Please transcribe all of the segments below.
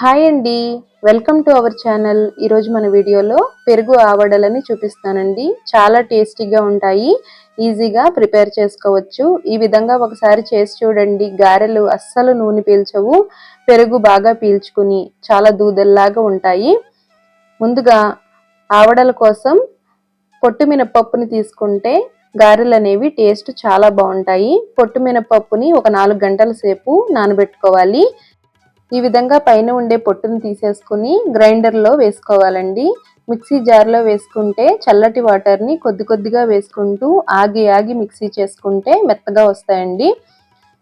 Hi అండి. Welcome to our channel. ఈరోజు మన వీడియోలో పెరుగు ఆవడలని చూపిస్తానండి. చాలా టేస్టీగా ఉంటాయి. ఈజీగా ప్రిపేర్ చేసుకోవచ్చు. ఈ విధంగా ఒకసారి చేసి చూడండి. గారెలు అస్సలు నూనె పీల్చవు. పెరుగు బాగా పీల్చుకుని చాలా దూదల్లాగా ఉంటాయి. ముందుగా ఆవడల కోసం పొట్టు మినపప్పుని తీసుకుంటే గారెలు అనేవి టేస్ట్ చాలా బాగుంటాయి. పొట్టు మినపప్పుని ఒక నాలుగు గంటల సేపు నానబెట్టుకోవాలి. ఈ విధంగా పైన ఉండే పొట్టును తీసేసుకుని గ్రైండర్లో వేసుకోవాలండి. మిక్సీ జార్లో వేసుకుంటే చల్లటి వాటర్ని కొద్ది కొద్దిగా వేసుకుంటూ ఆగి ఆగి మిక్సీ చేసుకుంటే మెత్తగా వస్తాయండి.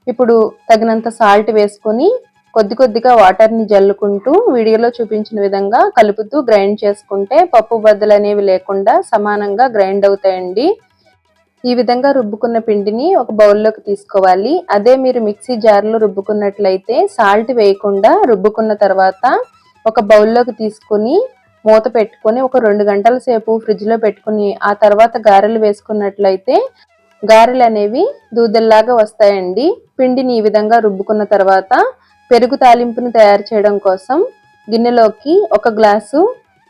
ఇప్పుడు తగినంత సాల్ట్ వేసుకొని కొద్ది కొద్దిగా వాటర్ని జల్లుకుంటూ వీడియోలో చూపించిన విధంగా కలుపుతూ గ్రైండ్ చేసుకుంటే పప్పు బద్దలు అనేవి లేకుండా సమానంగా గ్రైండ్ అవుతాయండి. ఈ విధంగా రుబ్బుకున్న పిండిని ఒక బౌల్లోకి తీసుకోవాలి. అదే మీరు మిక్సీ జార్లో రుబ్బుకున్నట్లయితే సాల్ట్ వేయకుండా రుబ్బుకున్న తర్వాత ఒక బౌల్లోకి తీసుకుని మూత పెట్టుకొని ఒక రెండు గంటల సేపు ఫ్రిడ్జ్లో పెట్టుకుని ఆ తర్వాత గారెలు వేసుకున్నట్లయితే గారెలు అనేవి దూదల్లాగా వస్తాయండి. పిండిని ఈ విధంగా రుబ్బుకున్న తర్వాత పెరుగు తాలింపుని తయారు చేయడం కోసం గిన్నెలోకి ఒక గ్లాసు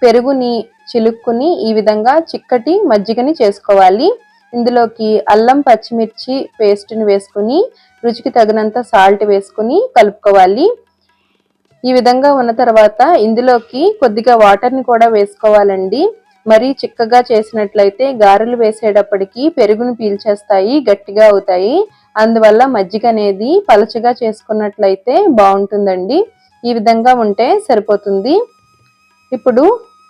పెరుగుని చిలుక్కుని ఈ విధంగా చిక్కటి మజ్జిగని చేసుకోవాలి. ఇందులోకి అల్లం పచ్చిమిర్చి పేస్ట్ని వేసుకుని రుచికి తగినంత సాల్ట్ వేసుకుని కలుపుకోవాలి. ఈ విధంగా ఉన్న తర్వాత ఇందులోకి కొద్దిగా వాటర్ని కూడా వేసుకోవాలండి. మరీ చిక్కగా చేసినట్లయితే గారెలు వేసేటప్పటికి పెరుగును పీల్చేస్తాయి గట్టిగా అవుతాయి. అందువల్ల మజ్జిగ అనేది పలచగా చేసుకున్నట్లయితే బాగుంటుందండి. ఈ విధంగా ఉంటే సరిపోతుంది. ఇప్పుడు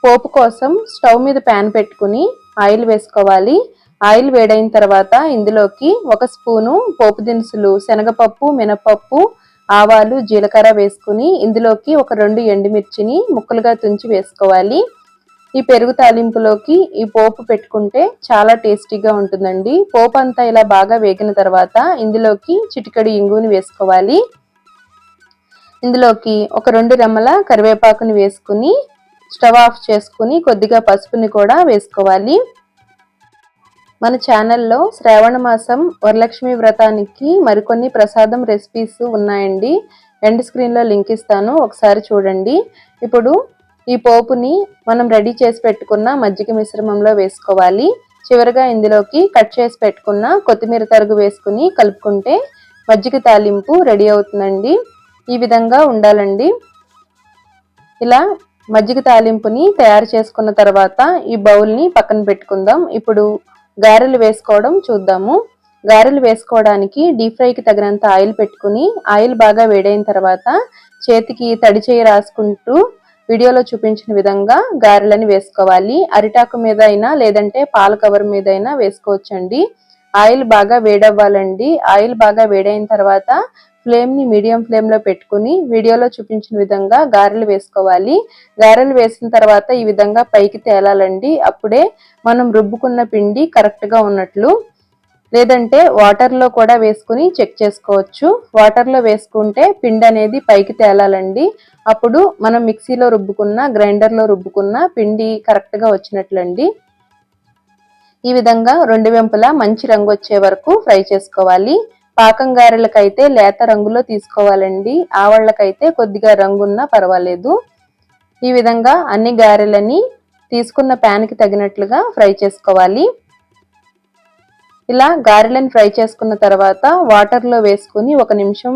పోపు కోసం స్టవ్ మీద ప్యాన్ పెట్టుకుని ఆయిల్ వేసుకోవాలి. ఆయిల్ వేడైన తర్వాత ఇందులోకి ఒక స్పూను పోపు దినుసులు శనగపప్పు మినపప్పు ఆవాలు జీలకర్ర వేసుకుని ఇందులోకి ఒక రెండు ఎండుమిర్చిని ముక్కలుగా తుంచి వేసుకోవాలి. ఈ పెరుగు తాలింపులోకి ఈ పోపు పెట్టుకుంటే చాలా టేస్టీగా ఉంటుందండి. పోపు అంతా ఇలా బాగా వేగిన తర్వాత ఇందులోకి చిటికడి ఇంగుని వేసుకోవాలి. ఇందులోకి ఒక రెండు రెమ్మల కరివేపాకుని వేసుకుని స్టవ్ ఆఫ్ చేసుకుని కొద్దిగా పసుపుని కూడా వేసుకోవాలి. మన ఛానల్లో శ్రావణ మాసం వరలక్ష్మి వ్రతానికి మరికొన్ని ప్రసాదం రెసిపీస్ ఉన్నాయండి. ఎండ్ స్క్రీన్లో లింక్ ఇస్తాను ఒకసారి చూడండి. ఇప్పుడు ఈ పోపుని మనం రెడీ చేసి పెట్టుకున్న మజ్జిగ మిశ్రమంలో వేసుకోవాలి. చివరిగా ఇందులోకి కట్ చేసి పెట్టుకున్న కొత్తిమీర తరుగు వేసుకుని కలుపుకుంటే మజ్జిగ తాలింపు రెడీ అవుతుందండి. ఈ విధంగా ఉండాలండి. ఇలా మజ్జిగ తాలింపుని తయారు చేసుకున్న తర్వాత ఈ బౌల్ని పక్కన పెట్టుకుందాం. ఇప్పుడు గారెలు వేసుకోవడం చూద్దాము. గారెలు వేసుకోవడానికి డీప్ ఫ్రైకి తగినంత ఆయిల్ పెట్టుకుని ఆయిల్ బాగా వేడైన తర్వాత చేతికి తడి చేయి రాసుకుంటూ వీడియోలో చూపించిన విధంగా గారెలని వేసుకోవాలి. అరిటాకు మీద అయినా లేదంటే పాల కవర్ మీద అయినా వేసుకోవచ్చండి. ఆయిల్ బాగా వేడవ్వాలండి. ఆయిల్ బాగా వేడైన తర్వాత ఫ్లేమ్ని మీడియం ఫ్లేమ్లో పెట్టుకుని వీడియోలో చూపించిన విధంగా గారెలు వేసుకోవాలి. గారెలు వేసిన తర్వాత ఈ విధంగా పైకి తేలాలండి. అప్పుడే మనం రుబ్బుకున్న పిండి కరెక్ట్గా ఉన్నట్లు. లేదంటే వాటర్లో కూడా వేసుకుని చెక్ చేసుకోవచ్చు. వాటర్లో వేసుకుంటే పిండి అనేది పైకి తేలాలండి. అప్పుడు మనం మిక్సీలో రుబ్బుకున్న గ్రైండర్లో రుబ్బుకున్న పిండి కరెక్ట్గా వచ్చినట్లండి. ఈ విధంగా రెండు వెంపులా మంచి రంగు వచ్చే వరకు ఫ్రై చేసుకోవాలి. పాకం గారెలకైతే లేత రంగులో తీసుకోవాలండి. ఆవళ్ళకైతే కొద్దిగా రంగున్నా పర్వాలేదు. ఈ విధంగా అన్ని గారెలని తీసుకున్న ప్యాన్కి తగినట్లుగా ఫ్రై చేసుకోవాలి. ఇలా గారెలను ఫ్రై చేసుకున్న తర్వాత వాటర్లో వేసుకుని ఒక నిమిషం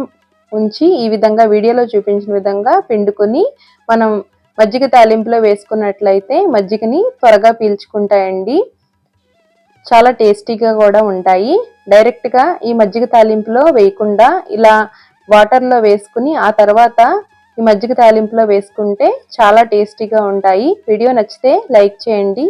ఉంచి ఈ విధంగా వీడియోలో చూపించిన విధంగా పిండుకొని మనం మజ్జిగ తాలింపులో వేసుకున్నట్లయితే మజ్జిగని త్వరగా పీల్చుకుంటాయండి. చాలా టేస్టీగా కూడా ఉంటాయి. డైరెక్ట్గా ఈ మజ్జిగ తాలింపులో వేయకుండా ఇలా వాటర్లో వేసుకుని ఆ తర్వాత ఈ మజ్జిగ తాలింపులో వేసుకుంటే చాలా టేస్టీగా ఉంటాయి. వీడియో నచ్చితే లైక్ చేయండి.